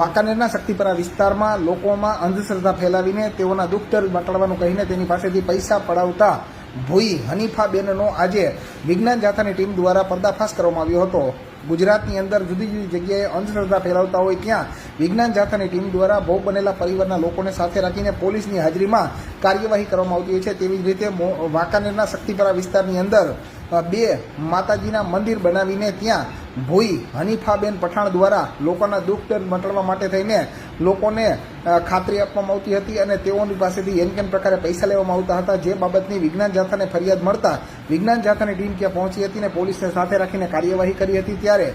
વાંકાનેરના શક્તિપરા વિસ્તારમાં લોકોમાં અંધશ્રદ્ધા ફેલાવીને તેઓના દુઃખ દર્દ મટાડવાનું કહીને તેની પાસેથી પૈસા પડાવતા ભૂઈ હનીફાબેનનો આજે વિજ્ઞાન જાથાની ટીમ દ્વારા પર્દાફાશ કરવામાં આવ્યો હતો. ગુજરાતની અંદર જુદી જુદી જગ્યાએ અંધશ્રદ્ધા ફેલાવતા હોય ત્યાં વિજ્ઞાન જાથાની ટીમ દ્વારા ભોગ બનેલા પરિવારના લોકોને સાથે રાખીને પોલીસની હાજરીમાં કાર્યવાહી કરવામાં આવતી હોય છે. તેવી જ રીતે વાંકાનેરના શક્તિપરા વિસ્તારની અંદર બે માતાજીના મંદિર બનાવીને ત્યાં ભૂઈ હનીફાબેન પઠાણ દ્વારા લોકોના દુઃખ મટાડવા માટે થઈને લોકોને ખાતરી આપવામાં આવતી હતી અને તેઓની પાસેથી એન કેન પ્રકારે પૈસા લેવામાં આવતા હતા જે બાબતની વિજ્ઞાન જાથાને ફરિયાદ મળતા વિજ્ઞાન જાથાની ટીમ ત્યાં પહોંચી હતી અને પોલીસને સાથે રાખીને કાર્યવાહી કરી હતી ત્યારે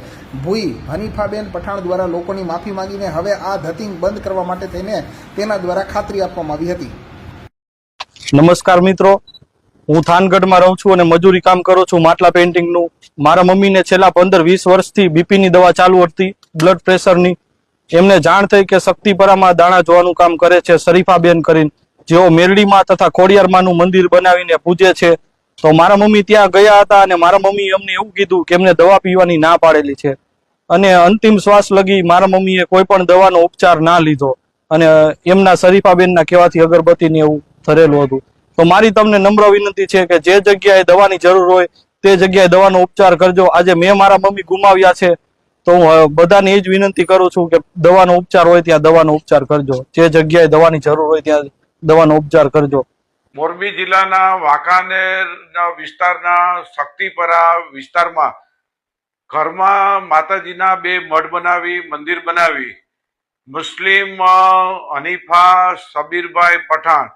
ભૂઈ હનીફાબેન પઠાણ દ્વારા લોકોની માફી માંગીને હવે આ ધતિંગ બંધ કરવા માટે થઈને તેના દ્વારા ખાતરી આપવામાં આવી હતી. નમસ્કાર મિત્રો હું થાનગઢમાં રહું છું અને મજૂરી કામ કરું છું માટલા પેઇન્ટિંગનું મારા મમ્મીને છેલ્લા પંદર વીસ વર્ષથી બીપીની દવા ચાલુ હતી બ્લડ પ્રેશરની એમને જાણ થઈ કે શક્તિપરામાં દાણા જોવાનું કામ કરે છે શરીફાબેન કરીને. જેઓ મેરડીમાં તથા ખોડિયારમાંનું મંદિર બનાવીને પૂજે છે. તો મારા મમ્મી ત્યાં ગયા હતા અને મારા મમ્મી અમને એવું કીધું કે એમને દવા પીવાની ના પાડેલી છે. અને અંતિમ શ્વાસ લગી મારા મમ્મીએ કોઈ પણ દવાનો ઉપચાર ના લીધો. અને એમના શરીફાબેનના કહેવાથી અગરબત્તીને એવું ધરેલું હતું. તો મારી તમને નમ્ર વિનંતી છે કે જે જગ્યાએ દવાની જરૂર હોય, તે જગ્યાએ દવાનો ઉપચાર કરજો. આજે મેં મારા મમ્મી ગુમાવ્યા છે, તો હું બધાને એ જ વિનંતી કરું છું કે દવાનો ઉપચાર હોય ત્યાં દવાનો ઉપચાર કરજો. જે જગ્યાએ દવાની જરૂર હોય ત્યાં દવાનો ઉપચાર કરજો. મોરબી જિલ્લાના વાંકાનેરના વિસ્તારના શક્તિપરા વિસ્તારમાં ઘરમાં માતાજીના બે મઢ બનાવી, મંદિર બનાવી, મુસ્લિમ હનીફા, સબીરભાઈ પઠાણ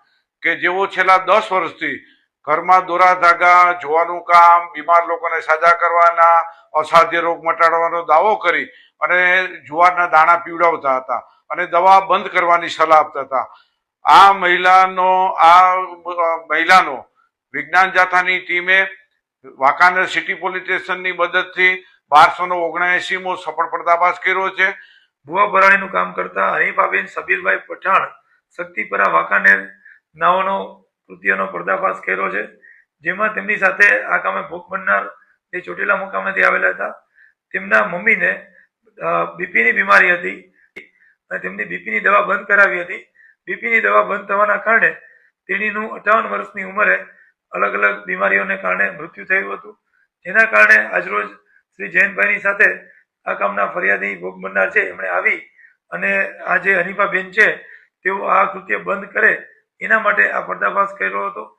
કે જેઓ છેલ્લા દસ વર્ષથી ઘરમાં દોરા ધાગા જોવાનું કામ, બીમાર લોકોને સાજા કરવાના, અસાધ્ય રોગ મટાડવાનો દાવો કરી અને જુવારના દાણા પીવડાવતા હતા અને દવા બંધ કરવાની સલાહ આપતા હતા. આ મહિલાનો આ મહિલાનો વિજ્ઞાન જાથાની ટીમે વાંકાનેર સિટી પોલીસ સ્ટેશનની મદદથી બારસો નો ઓગણએંસીમો સફળ પર્દાફાશ કર્યો છે. ભુવા ભરાણીનું કામ કરતા હરીફાબેન સબીરભાઈ પઠાણ શક્તિપરા વાંકાનેર નાઓનો કૃત્યનો પર્દાફાશ કર્યો છે, જેમાં તેમની સાથે આ કામે ભોગ બનનાર જે ચોટીલા મુકામેથી આવેલા હતા, તેમના મમ્મીને બીપીની બીમારી હતી અને તેમની બીપીની દવા બંધ કરાવી હતી. બીપીની દવા બંધ થવાના કારણે તેણીનું અઠાવન વર્ષની ઉંમરે અલગ અલગ બીમારીઓને કારણે મૃત્યુ થયું હતું. જેના કારણે આજરોજ શ્રી જયંતભાઈની સાથે આ કામના ફરિયાદી ભોગ બનનાર છે. એમણે આવી અને આ જે હનીફાબેન છે, તેઓ આ કૃત્ય બંધ કરે એના માટે આ પર્દાફાશ કર્યો હતો.